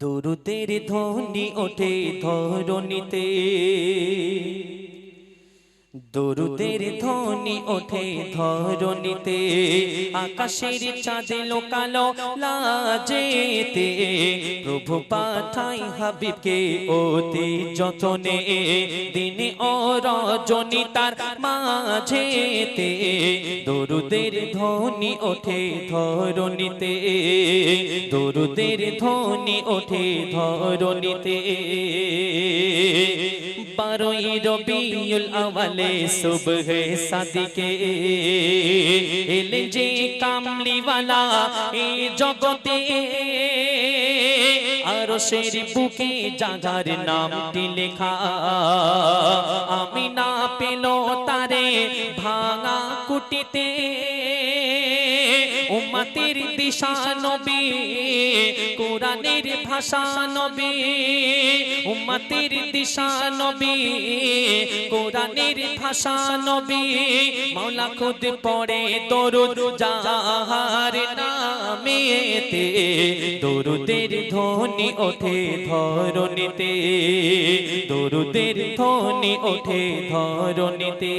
দরুদের ধ্বনি ওঠে ধরণীতে। দরুদের ধ্বনি ওঠে ধরণীতে। আকাশের চাঁদে লোকালো লাজেতে। প্রভু পাঠাই হাবিবকে অতি যতনে। দিনে ও রজনী তার মাঝেতে। দরুদের ধ্বনি ওঠে ধরণীতে। দরুদের ধ্বনি ওঠে ধরণীতে। বারোই রবিউল আওয়ালে সুবহ সাদিকে এলে যে কামলিওয়ালা এই জগতে আর শের বুকে জাগার নামটি লেখা আমি না পেল তারে ভাঙা কুটিতে উম্মতের দিশা নবী, কোরআনের ভাষা নবী, উম্মতের দিশা নবী, কোরআনের ভাষা নবী। মাওলা খুদ পড়ে দরুদ যাহার নামেতে, দরুদের ধ্বনি ওঠে ধরণীতে, দরুদের ধ্বনি ওঠে ধরণীতে।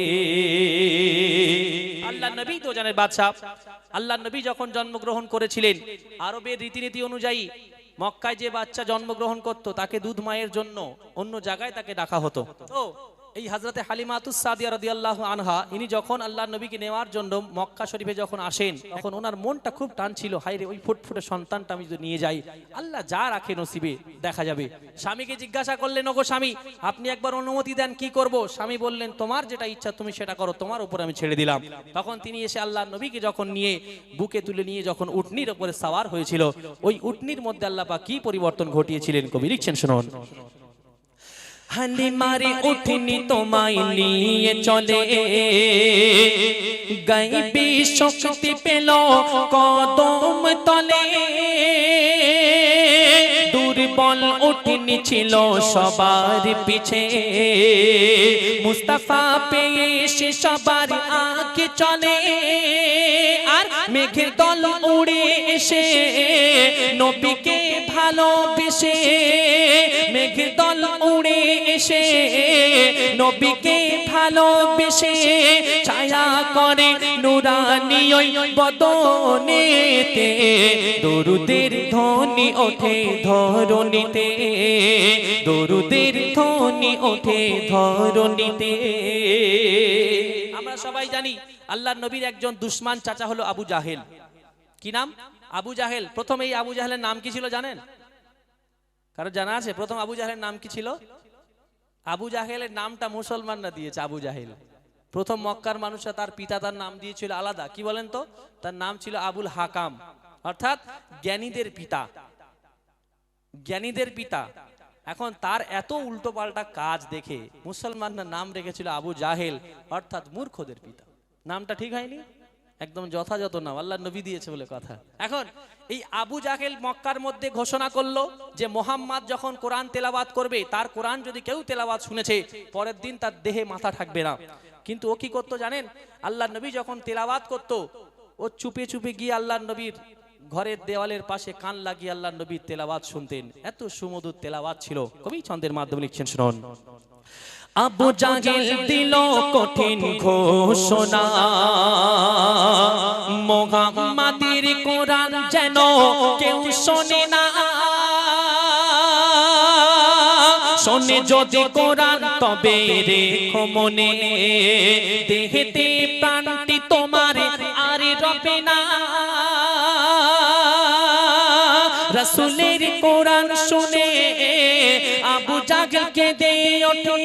আল্লাহ নবী তো জানেন বাদশাহ। আল্লাহ নবী যখন জন্মগ্রহণ করেছিলেন, আরবের রীতিনীতি অনুযায়ী মক্কায় যে বাচ্চা জন্মগ্রহণ করত, তাকে দুধ মায়ের জন্য অন্য জায়গায় তাকে ডাকা হতো। তো এই হাজরতে হালিমাতুস সাদিয়া রাদিয়াল্লাহু আনহা, ইনি যখন আল্লাহ নবীকে নেওয়ার জন্য মক্কা শরীফে যখন আসেন, তখন ওনার মনটা খুব টান ছিল হাই রে ওই ফুটফুটে সন্তানটা আমি যদি নিয়ে যাই, আল্লাহ যা রাখে নসিবে, দেখা যাবে। স্বামীকে জিজ্ঞাসা করলেন, ওগো স্বামী, আপনি একবার অনুমতি দেন, কি করব? স্বামী বললেন, তোমার যেটা ইচ্ছা, তুমি সেটা করো, তোমার উপর আমি ছেড়ে দিলাম। তখন তিনি এসে আল্লাহ নবীকে যখন নিয়ে, বুকে তুলে নিয়ে যখন উটনির উপরে সাওয়ার হয়েছিল, ওই উটনির মধ্যে আল্লাহ কি পরিবর্তন ঘটিয়েছিলেন কবি লিখছেন, শুনুন। হালি মারে উঠনি তোমায় নিয়ে চলে। গাইবি শক্তি পেল কদম তলে। দুর্বল উঠনি ছিল সবার পিছে। মুস্তাফা পেয়ে সে সবার আগে চলে। আর মেঘের দল উড়ে এসে, নবীকে ভালোবেসে, মেঘের দল উড়ে এসে, নবীকে ভালোবেসে, ছায়া করে নুরানি ওই বদনেতে, দরুদের ধ্বনি ওঠে ধরণীতে, দরুদের ধ্বনি ওঠে ধরণীতে। আমরা সবাই জানি আল্লাহ নবীর একজন দুশ্মান চাচা হলো আবু জাহেল। কি নাম? আবু জাহেল। প্রথম এই আবু জাহেলের নাম কি ছিল জানেন? কারও জানা আছে? প্রথম আবু জাহেলের নাম কি ছিল? আবু জাহেলের নামটা মুসলমানরা দিয়েছে, আবু জাহেল। প্রথম মক্কার মানুষরা তার পিতা তার নাম দিয়েছিল আলাদা। কি বলেন তো? তার নাম ছিল আবুল হাকাম। অর্থাৎ জ্ঞানীদের পিতা। জ্ঞানীদের পিতা। এখন তার এত উল্টো পাল্টা কাজ দেখে মুসলমানরা নাম রেখেছিল আবু জাহেল, অর্থাৎ মূর্খদের পিতা। নামটা ঠিক হয়নি? একদম যথাযথ নাম, আল্লাহ নবী দিয়েছে বলে কথা। এখন এই আবু জাহেল মক্কার মধ্যে ঘোষণা করল যে মোহাম্মদ যখন কোরআন তেলাবাত করবে, তার কোরআন যদি কেউ তেলাবাত শুনেছে, পরের দিন তার দেহে মাথা থাকবে না। কিন্তু ও কি করতো জানেন? আল্লাহ নবী যখন তেলাবাত করতো, ও চুপে চুপে গিয়ে আল্লাহ নবীর ঘরের দেওয়ালের পাশে কান লাগিয়ে আল্লাহ নবীর তেলাওয়াত শুনতেন। এত সুমধুর তেলাওয়াত ছিল। কবি ছন্দের মাধ্যমে লিখছেন, শুনুন। আবু জাহেল দিল কঠিন ঘোষণা। মোহাম্মদের কোরআন যেন কেউ শোনে না। শোনে যদি কোরআন, তবে রেখো মনে। দেহেতে প্রাণটি রসুলের কোরআন শুনে আবু জাগলকে দে ওঠে।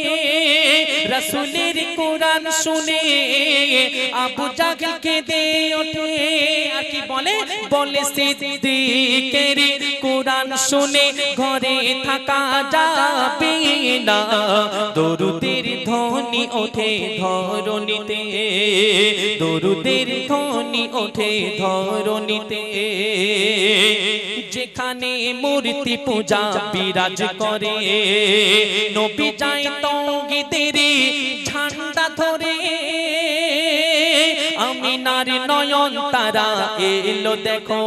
রসুলের কোরআন শুনে আবু জাগলকে দে ওঠে। আর কি বলে? বলে সিদ্দিকের কোরআন শুনে ঘরে থাকা যাবে না। দরুদের ধ্বনি ওঠে ধরণীতে। দরুদের ধ্বনি ওঠে ধরণীতে। যেখানে মূর্তি পূজা, বিরাজ করে। নবী যায় তৌগিদের ঝান্ডা ধরে। আমিনার নয়ন তারা এলো দেখো।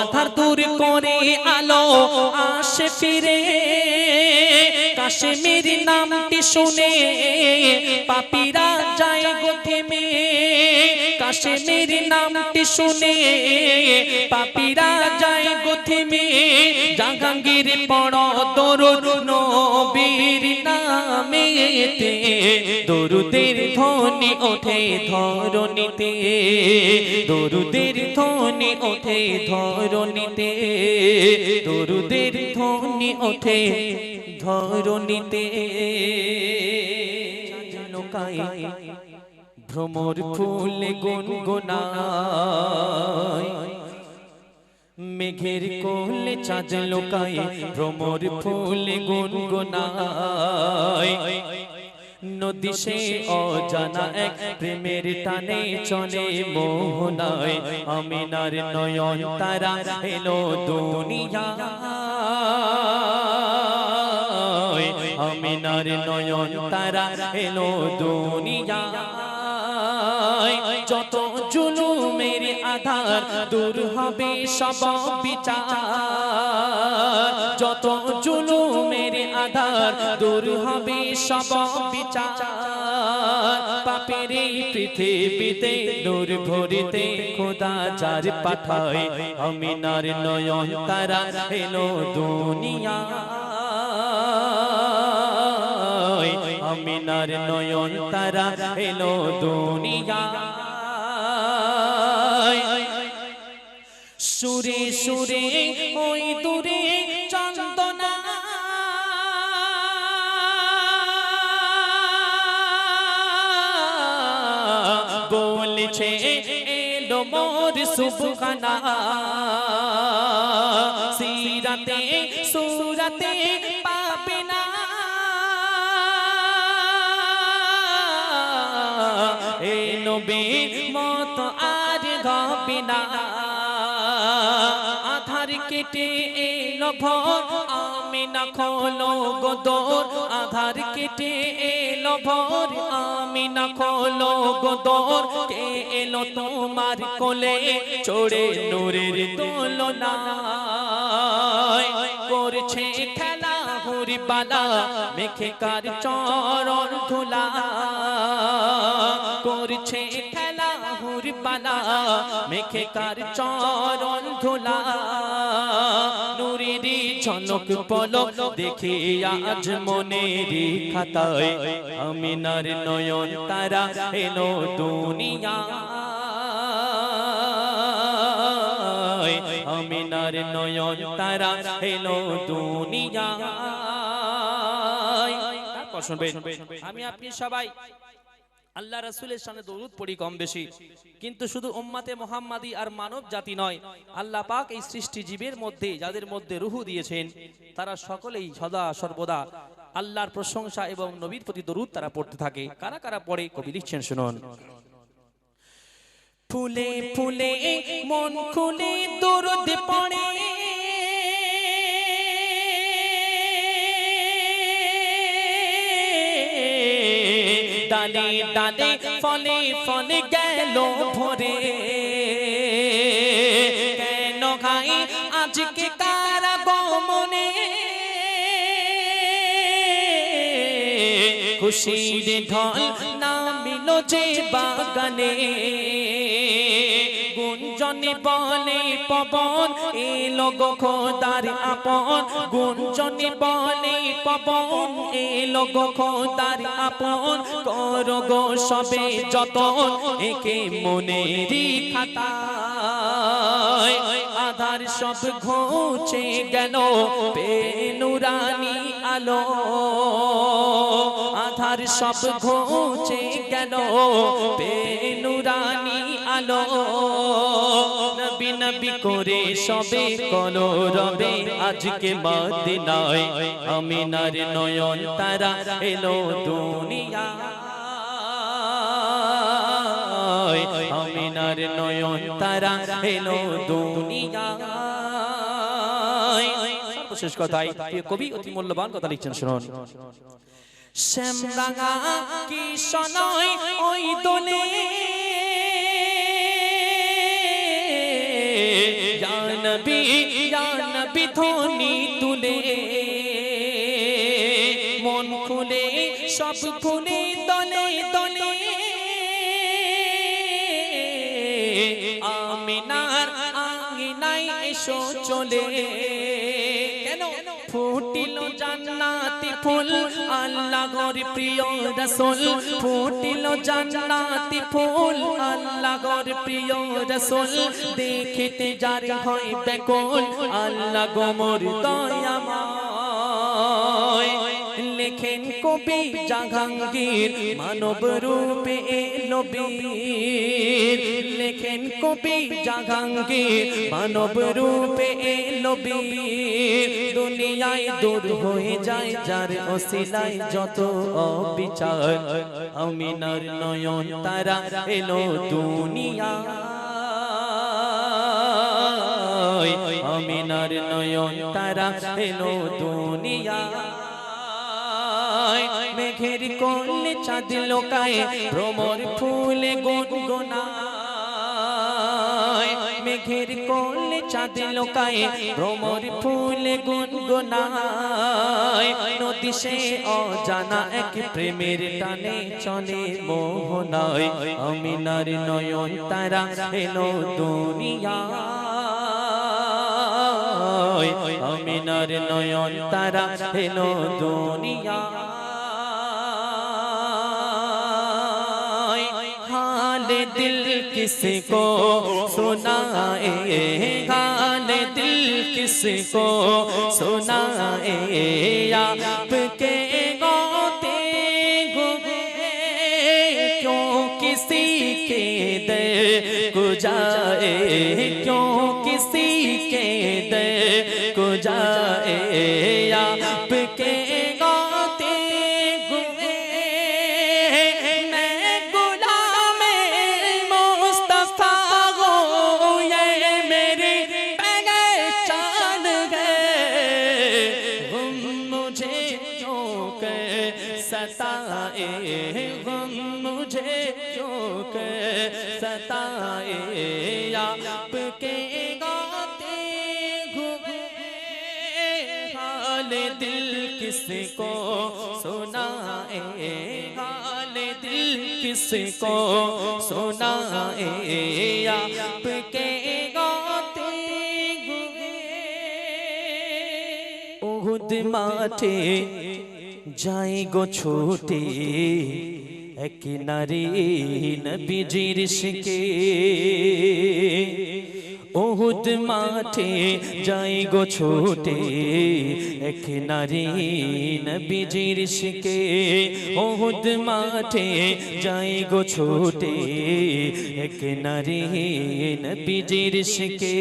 আধার দূর করে আলো আসে ফিরে। কাশ্মীর নামটি শুনে পাপিরা যায় গো থেমে। কাশ্মীর নামটি শুনে পাপিরা যায় গো থেমে জাহাঙ্গীর পড় দরুদ নবীর নামেতে দরুদের ধ্বনি ওঠে ধরণীতে। দরুদের ধ্বনি ওঠে ধরণীতে। দরুদের ধ্বনি ওঠে ধরণীতে। লোকায় ভ্রমর ফুল গুনগুনায় মেঘের কোলে চাঁদ লোকায় ভ্রমর ফুল গুনগুনায় নদী সে অজানা এক প্রেমের টানে চলে মোহনায়। আমিনার নয়ন তারা এলো দুনিয়া। আমিনার নয়ন তারা এলো দুনিয়া। যত জুলুমের আধার দূর হবে সব বিচার। যত জুলুমের আধার দূর হবে সব বিচার। পাপের পৃথিবীতে নূর ভরিতে খোদা যার পাঠায় আমিনার নয়ন তারা এলো দুনিয়া। আমিনার নয়ন তারা এলো দুনিয়া। সুরে সুরে, ওই দূরে চন্দনা। বলছে, এলো মোর সুবহানা সিরাতে, সুরাতে গাবে না আধার কেটে এলো ভোর। আমি না খোলো গোদর আধার কেটে এলো ভোর। আমি না খোলো গোদর কে এলো তোমার কোলে? চড়ে নূরের দোলনা করছে খেলা হুরি বালা মেখে কার চরণ ধুলা। করছে খেলা হুরি বালা মেখে কার চরণ ধুলা। নুরেরি ঝলক পলক দেখে আজ মনেরি খাতায় আমিনার নয়ন তারা এলো দুনিয়া। আমিনার নয়ন তারা এলো দুনিয়া। আমি আপনি সবাই আল্লাহ রাসূলের সামনে দরুদ পড়ি কম বেশি। কিন্তু শুধু উম্মাতে মোহাম্মদী আর মানব জাতি নয়, আল্লাহ পাক এই সৃষ্টি জীবের মধ্যে, যাদের মধ্যে রুহু দিয়েছেন, তারা সকলেই সদা সর্বদা আল্লাহর প্রশংসা এবং নবীর প্রতি দরুদ তারা পড়তে থাকে। কারা কারা পড়ে, কবি লিখছেন, শুনুন। ফুলে ফুলে মন খুলে দরুদ পড়ে। ডালে ডালে ফলে ফলে গেল ভরে। কেন খাই আজকে কারা গমনে? খুশির ঢল নামিল যে বাগানে। গুঞ্জনে বলে পবন এলো গো খোদার আপন। গুঞ্জনে বলে পবন এলো গো খোদার আপন। কর গো সবে যতন, একে মনেরই খাতায়। আধার সব ঘুচে গেল পেনুরানি আলো আধার সব ঘুচে গেল। পেনুরানি আলো। নবী করে সবে কলো রবে আজকে মদিনায়। আমিনার নয়ন তারা এলো দুনিয়া। আমিনার নয়ন তারা এলো দুনিয়া। শেষ কথায় কবি, অতি মূল্যবান কথা লিখছেন, শুনুন। ধনি তুলে। মন খুলে, সব খুলে দলে দলে। আমিনার আঙিনাই এসো চলে। ফুটিল জান্নাতি ফুল আল্লাহ গর প্রিয় রসুল। ফুটিল জান্নাতি ফুল আল্লাহ গর প্রিয় রসুল। দেখিতে যার হয় বেকুল আল্লাহ গোমর দয়াময়। লেখেন কবি জাহাঙ্গীর মানব রূপে এলো বীর। কবি জাহাঙ্গীর মানব রূপে এলো বীর। দুনিয়ায় দূর হয়ে যায়, যার অসিলায় যত অবিচার। আমিনার নয়ন তারা এলো দুনিয়া। আমিনার নয়ন তারা এলো দুনিয়া। মেঘের কোলে চাঁদ লোকায় ভ্রমর ফুলে গুনগুনায়। মেঘের কোলে চাঁদ লোকায় ভ্রমর ফুলে গুনগুনায়। নদী সে অজানা এক প্রেমের টানে চলে মোহনায়। আমিনার নয়ন তারা এলো দুনিয়া আমিনার নয়ন তারা এলো দুনিয়া دل کس کو سنائے حال دل کس کو سنائے، آپ کے گوتے گئے کیوں کسی کے دے کو جائے کیوں کسی کے دے کو جائے آپ किसको सुनाए हाल दिल किसको सुनाए आपके गाते हुए উহুদ মাঠে যাই গো ছোটে এক নারী নবীজির শিকে উহুদ মাঠে যাই গো ছোটে, এক নারী নবীজির শিকে ওহুদ মাঠে যাই গো ছোটে, এক নারী নবীজির শিকে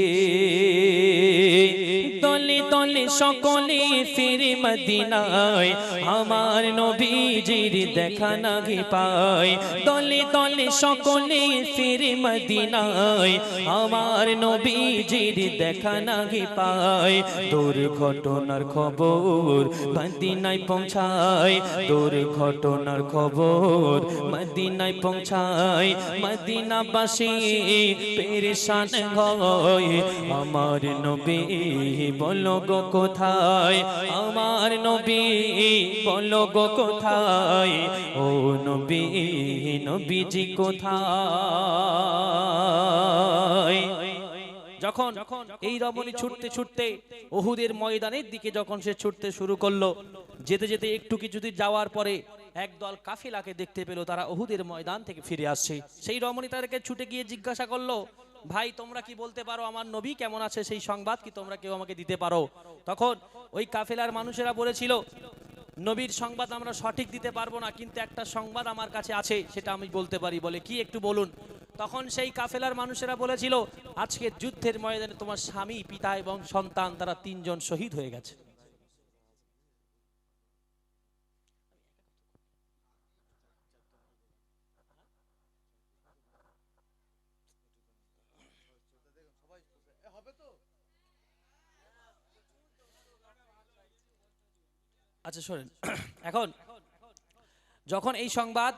দলে দলে সকলে ফিরে মদিনায়। আমার নবীজির দেখা নাগে পায়। দলে দলে সকলে ফিরে মদিনায়। আমার নবীজির দেখা নাগে পায়। দুর্ঘটনার খবর মদিনায় পৌঁছায়। দুর্ঘটনার খবর মদিনায় পৌঁছায়। মদিনাবাসী পেরেশান হয়। আমার নবী বলো গো কোথায়? আমার নবী, বলো গো কোথায়? ও নবী, নবীজি কোথায়? যখন এই রমণী ছুটতে ছুটতে ওহুদের ময়দানের দিকে যখন সে ছুটতে শুরু করল, যেতে যেতে একটু কিছুদিন যাওয়ার পরে একদল কাফিলাকে দেখতে পেল, তারা ওহুদের ময়দান থেকে ফিরে আসছে। সেই রমণী তাদেরকে ছুটে গিয়ে জিজ্ঞাসা করল ভাই, তোমরা কি বলতে পারো আমার নবী কেমন আছে সেই সংবাদ? কি তোমরা কেউ আমাকে দিতে পারো? তখন ওই কাফেলার মানুষেরা বলেছিল, নবীর সংবাদ আমরা সঠিক দিতে পারব না, কিন্তু একটা সংবাদ আমার কাছে আছে, সেটা আমি বলতে পারি, বলে কি একটু বলুন? তখন সেই কাফেলার মানুষেরা বলেছিল আজকে যুদ্ধের ময়দানে তোমার স্বামী, পিতা এবং সন্তান, তারা তিনজন শহীদ হয়ে গেছে। আচ্ছা শোনেন। এখন, যখন এই সংবাদ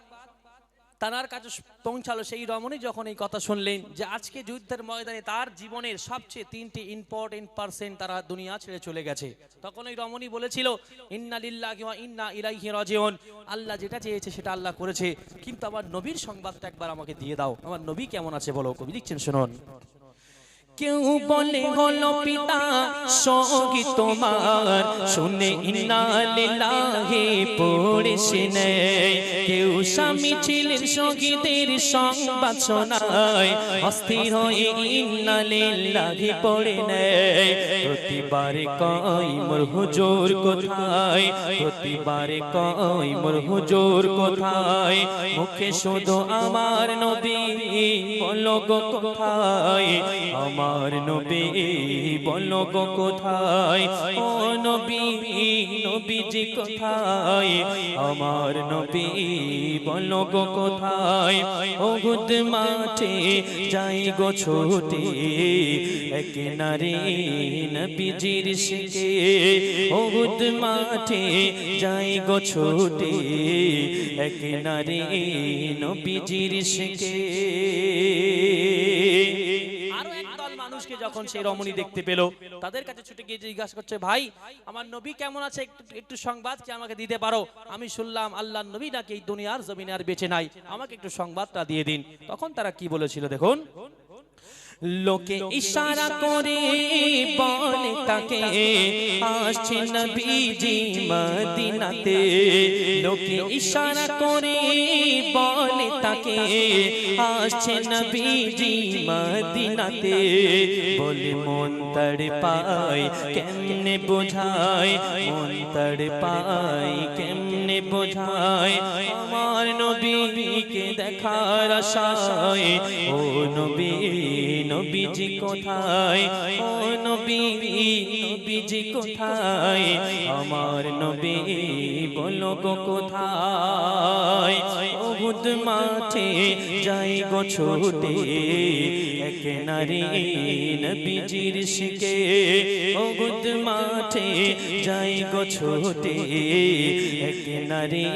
তার কাছে পৌঁছালো, সেই রমণী যখন এই কথা শুনলেন যে আজকে যুদ্ধের ময়দানে তার জীবনের সবচেয়ে তিনটি ইম্পর্টেন্ট পার্সেন্ট তারা দুনিয়া ছেড়ে চলে গেছে, তখন ওই রমণী বলেছিল, ইন্না লিল্লাহি ইন্না ইলাইহি রাজিউন। আল্লাহ যেটা চেয়েছে সেটা আল্লাহ করেছে, কিন্তু আমার নবীর সংবাদটা একবার আমাকে দিয়ে দাও। আমার নবী কেমন আছে বলো, কবি লিখছেন, শুনুন। কেউ বলে, হলো পিতা, সঙ্গী তোমার। শুনে, ইন্না লিল্লাহি পড়েছে নেই কেউ স্বামী ছিলেন সঙ্গীদের সংবাদ শোনায়। অস্থির হয়ে, ইন্না লিল্লাহি পড়ে নেয় প্রতিবারে কয়, মোর হুজুর কোথায়? প্রতিবারে কয়, মোর হুজুর কোথায়? মুখে শুধু, আমার নবী বলো কোথায়? আমার নবী, বলো গো কোথায়? ও নবী নবীজি কোথায়? আমার নবী, বলো গো কোথায়? ও গুদ মাঠে যাই গো ছোটে, এক নারী নবীজির শিখে। ও গুদ মাঠে যাই গো ছোটে, এক নারী নবীজির শিখে। মানুষকে যখন সেই রমণী দেখতে পেল, তাদের কাছে ছুটে গিয়ে জিজ্ঞাসা করছে, ভাই, আমার নবী কেমন আছে? একটু একটু সংবাদ কি আমাকে দিতে পারো? আমি শুনলাম আল্লাহ নবী নাকি এই দুনিয়ার জমিনে আর বেঁচে নাই। আমাকে একটু সংবাদটা দিয়ে দিন। তখন তারা কি বলেছিল দেখুন? লোকে ইশারা করে বলে তাকে আসছে নবীজি মদিনাতে। লোকে ইশারা করে বলে তাকে আসছে নবীজি মদিনাতে। বলে মন তড় পায় কেমনে বোঝায়? মন তড় পায় কেমনে বোঝায়? আমার নবীকে দেখার আশায় ও নবী নবীজি কোথায়? ও নবী, নবীজি কোথায়? আমার নবী বলো গো কোথায়? ও বুদ মাঠে যাই গো ছোটে। এক নারী নবীজির ও বুদ মাঠে যাই গো ছোটে। এক নারী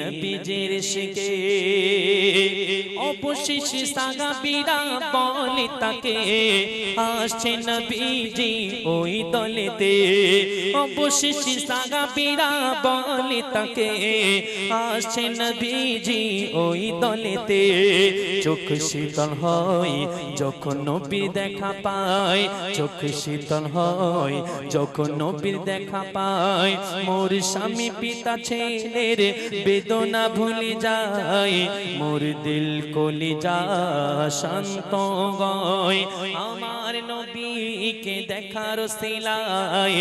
নবীজির শিখে অবশেষে সাগা বিরা বলে তাকে আসছে নবীজি ওই দলেতে। অবশেষে সাগা বিরা বলে তাকে আসছে নবীজি ওই দলেতে। চোখ শীতল হয় যখন নবীর দেখা পায়, চোখ শীতল হয়। যখন নবীর দেখা পায়, মোর স্বামী পিতা ছেলের বেদনা ভুলে যায়। মোর দিল কলি যা শান্ত গয় আমার নবীকে দেখার সিলাই,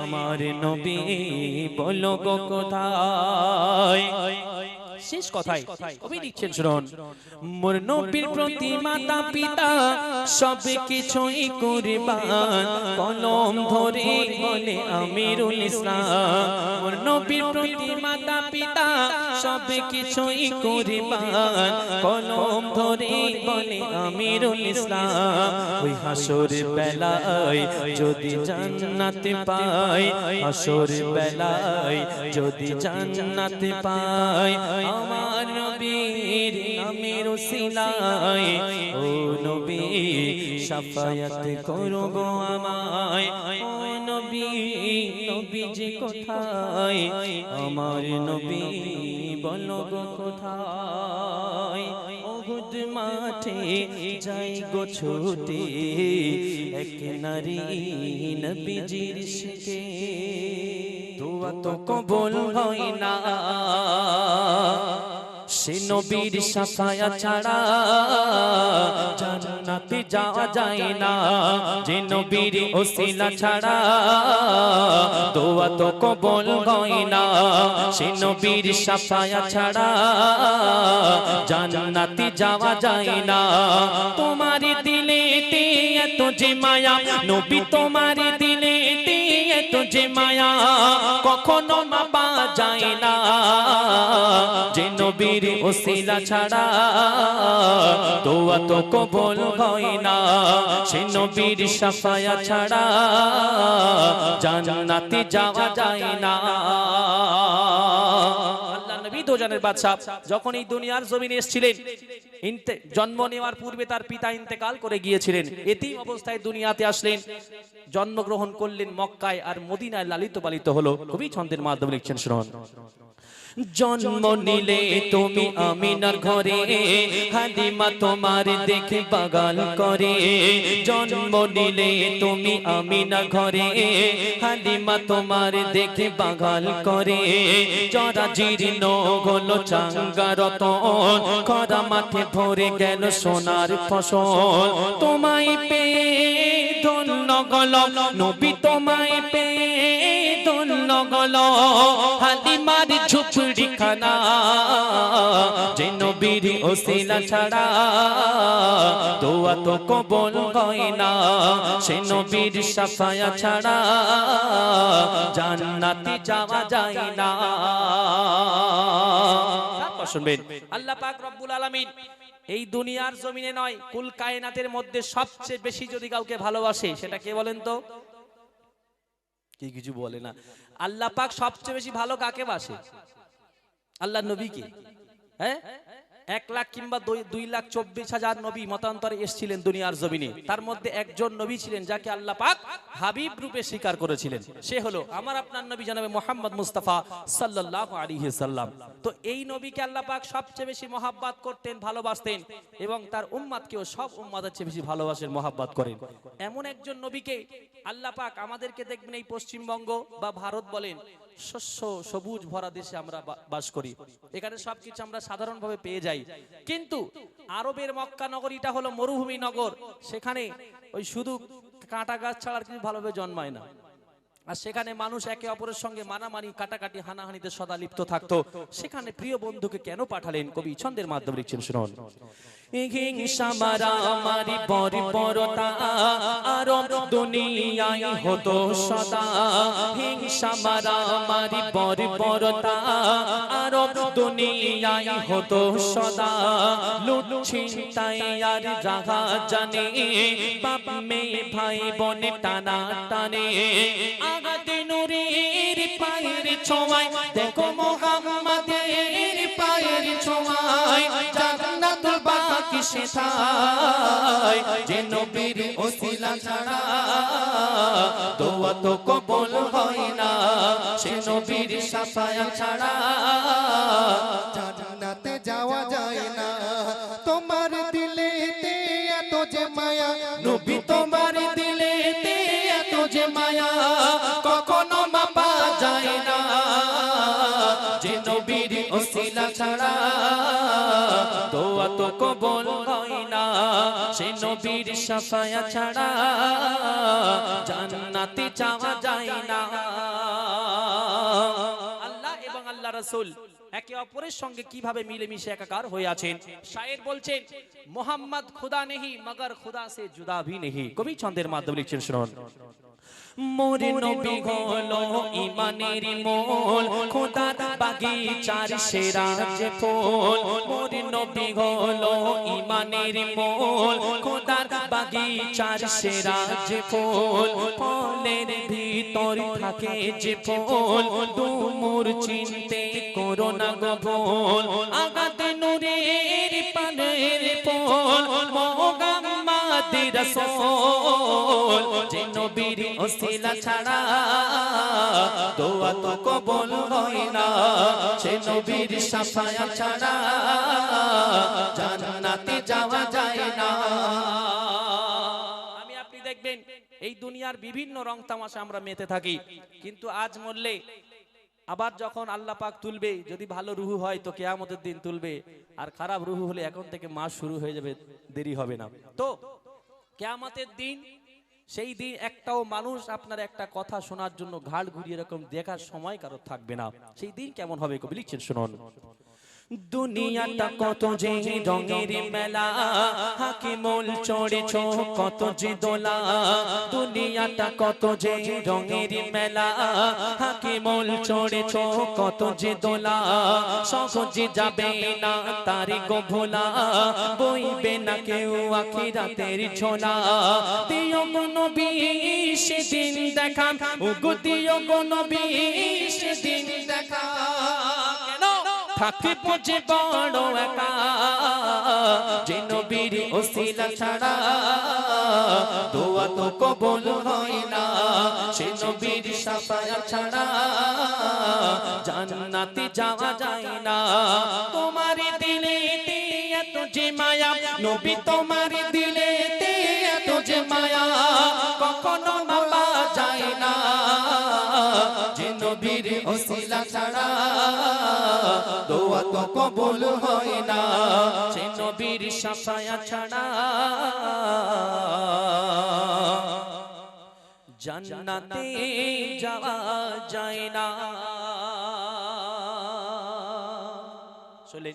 আমার নবী বলো কোথায়? শেষ কথাই কবি লিখছেন শুনুন। মোর নবীর প্রতি মাতা পিতা সব কিছুই কুরবান। কলম ধরে বলে আমিরুল ইসলাম। মোর নবীর প্রতি মাতা পিতা সব কিছুই কুরবান। কলম ধরে বলে আমিরুল ইসলাম। ওই হাসর বেলায় যদি জান্নাত পাই হাসর বেলায় যদি জান্নাত পাই আমার নবীর নামের সিলাই ও নবী, সাফায়াত করো গো আমায়। ও নবী নবী নবীজি কোথায়? আমার নবী বলো গো কোথায়? অহুদ মাঠে যাই গো ছোটে, এক নারী নবীজির শিখে। দোয়া তো কবল হয় না। সে নবীর সাফায়া ছাড়া জান্নাতে যাওয়া যায় না। যে নবীর ওসিলা ছাড়া দোয়া তো কবল হয় না। সে নবীর সাফায়া ছাড়া জান্নাতে যাওয়া যায় না। তোমার দিলেতে এত যে মায়া, নবী তোমার যে মায়া কখনো মাপা যায় না। যে নবীর ওসিলা ছাড়া দোয়া তো কবল হয় না। সে নবীর সাফায়া ছাড়া জান্নাতে যাওয়া যায় না। আল্লাহ জানের বাদশা যখন এই দুনিয়ার জমিনে এসেছিলেন জন্ম নেওয়ার পূর্বে তার পিতা ইন্তেকাল করে গিয়েছিলেন। এতিম অবস্থায় দুনিয়াতে আসলেন, জন্মগ্রহণ করলেন মক্কায় আর মদিনায় লালিত পালিত হলো। খুবই ছন্দের মাধ্যমে লিখছেন শুনুন জন্ম নিলে তুমি আমিনার ঘরে হালিমা তোমার দেখে বাগাল করে। জন্ম নিলে তুমি আমিনার ঘরে হালিমা তোমার দেখে বাগাল করে। জরা জীর্ণ হলো চাঙ্গা রতন খরা মাঠে ভরে গেল সোনার ফসল। তোমায় পেয়ে ধন্য গল নবী তোমায় পেয়ে ধন্য গল হালিমার ঝুপড়ি খানা যে নবীর ওসিলা ছাড়া দোয়া তো কবল হয় না। সে নবীর সাফায়া ছাড়া জান্নাতে যাওয়া যায় না। তারপর শুনবেন। আল্লাহ পাক রব্বুল আলামিন এই দুনিয়ার জমিনে নয়, কুল কায়নাতের মধ্যে সবচেয়ে বেশি যদি কাউকে ভালোবাসে, সেটা কে বলেন তো? কি কিছু বলে না। আল্লাহ পাক সবচেয়ে বেশি ভালো কাকে বাসে? আল্লাহ নবীকে। হ্যাঁ? এক লাখ কিংবা দুই- লাখ চব্বিশ হাজার নবী মতান্তরে এসেছিলেন দুনিয়ার জমিনে। তার মধ্যে একজন নবী ছিলেন যাকে আল্লাহ পাক হাবিব রূপে স্বীকার করেছিলেন। সে হলো আমার আপনার নবী জানাবে মোহাম্মদ মুস্তাফা সাল্লাহ আলিহি সাল্লাম। তো এই নবীকে আল্লাহ পাক সবচেয়ে বেশি মহাব্বাত করতেন, ভালোবাসতেন এবং তার উম্মাদকেও সব উম্মাদের চেয়ে বেশি ভালোবাসেন, মহাব্বাত করেন। এমন একজন নবীকে আল্লাহ পাক আমাদেরকে দেখবেন এই পশ্চিমবঙ্গ বা ভারত বলেন শস্য, সবুজ ভরা দেশে আমরা বাস করি। এখানে সবকিছু আমরা সাধারণভাবে পেয়ে যাই। কিন্তু আরবের মক্কা নগরীটা হলো মরুভূমি নগর। সেখানে ওই শুধু কাঁটা গাছ ছাড়া আর কিছু ভালোভাবে জন্মায় না। আর সেখানে মানুষ একে অপরের সঙ্গে মানামানি কাটাকাটি, হানাহানিতে সদা লিপ্ত থাকতো। সেখানে প্রিয় বন্ধুকে কেন পাঠালেন? কবি ছন্দের মাধ্যমে লিখছেন, শুনুন। দুনিয়ায় হতো সদা। আরব দুনিয়ায় হতো সদা। আর জানে বাপ, মেয়ে, ভাই, বনে, টানা টানে আগাতে নুরের পায়ের ছোঁয়ায়। দেখো মোহাম্মদের পায়ের ছোঁয়ায়। জান্নাত বাকি সেথায়। যে নবীর ওসিলা ছাড়া দোয়া তো কবল হয় না। সে নবীর সাফায়া ছাড়া। ছাড়া তো কবল হয় না। সে নবীর সাফায়া ছাড়া জান্নাতে যাওয়া যায় না। আল্লাহ এবং আল্লাহ রাসূল একে অপরের সঙ্গে কীভাবে মিলেমিশে একাকার হয়ে আছেন? শায়ের বলছেন, মোহাম্মদ খুদা নেহি, মগর খুদা সে জুদা ভি নেহি। কবি ছন্দের মাধ্যমে লিখছেন, শুনুন। মোরে নবী হলো ইমানের মোল। খোদার বাগিচার সেরা যে ফুল। মোরে নবী হলো ইমানের মোল। খোদার বাগিচার সেরা যে ফুল। ফলের ভিতর থাকে যে ফুল। তুমুর চিনতে করো না গো ভুল। আগাতে নূরের পানের ফুল। আমি আপনি দেখবেন, এই দুনিয়ার বিভিন্ন রং তামাশা আমরা মেতে থাকি, কিন্তু আজ মরলে আবার যখন আল্লাহ পাক তুলবে, যদি ভালো রুহু হয় তো কেয়ামতের দিন তুলবে, আর খারাপ রুহু হলে এখন থেকে মাস শুরু হয়ে যাবে, দেরি হবে না। তো কেয়ামতের দিন, সেই দিন একটাও মানুষ আপনার একটা কথা শোনার জন্য ঘাট ঘুরিয়ে এরকম দেখার সময় কারও থাকবে না। সেই দিন কেমন হবে কবি লিখছেন, শুনুন। দুনিয়াটা কত যে রঙের মেলা। হাকি মোল চড়েছ কত যে দোলা। দুনিয়াটা কত যে রঙের মেলা। হাকি মোল চড়েছ কত যে দোলা। সহজে যাবে না তারে গো ভোলা। বইবে না কেউ আখিরাতের ছোলা দিও গো নবী সেদিন দেখান। ও গো দিও গো নবী সেদিন দেখান। কেন থাকিব বড় একা। যে নবীর ওসিলা ছাড়া দোয়া তো কবুল হয় না। সে নবীর সাফায়া ছাড়া জান্নাতে যাওয়া যায় না। তোমার দিলে এত যে মায়া নবী তোমার দিলে যে নবীর ওসিলা ছাড়া দোয়া তো কবুল হয় না। সে নবীর সাফায়া ছাড়া জান্নাতে যাওয়া যায় না। চলে